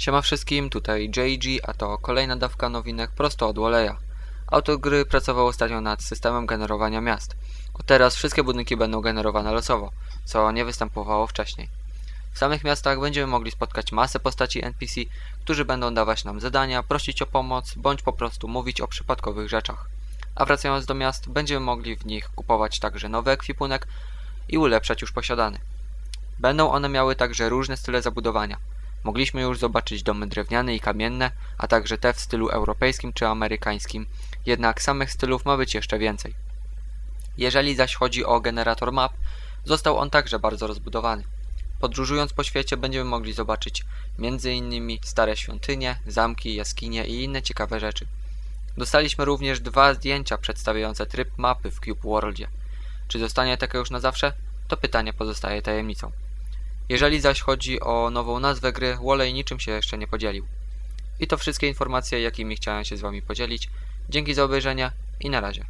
Siema wszystkim, tutaj JG, a to kolejna dawka nowinek prosto od Woleja. Autor gry pracował ostatnio nad systemem generowania miast. Od teraz wszystkie budynki będą generowane losowo, co nie występowało wcześniej. W samych miastach będziemy mogli spotkać masę postaci NPC, którzy będą dawać nam zadania, prosić o pomoc, bądź po prostu mówić o przypadkowych rzeczach. A wracając do miast, będziemy mogli w nich kupować także nowy ekwipunek i ulepszać już posiadany. Będą one miały także różne style zabudowania. Mogliśmy już zobaczyć domy drewniane i kamienne, a także te w stylu europejskim czy amerykańskim, jednak samych stylów ma być jeszcze więcej. Jeżeli zaś chodzi o generator map, został on także bardzo rozbudowany. Podróżując po świecie będziemy mogli zobaczyć m.in. stare świątynie, zamki, jaskinie i inne ciekawe rzeczy. Dostaliśmy również dwa zdjęcia przedstawiające tryb mapy w Cube Worldzie. Czy zostanie taka już na zawsze? To pytanie pozostaje tajemnicą. Jeżeli zaś chodzi o nową nazwę gry, Wolej niczym się jeszcze nie podzielił. I to wszystkie informacje, jakimi chciałem się z Wami podzielić. Dzięki za obejrzenie i na razie.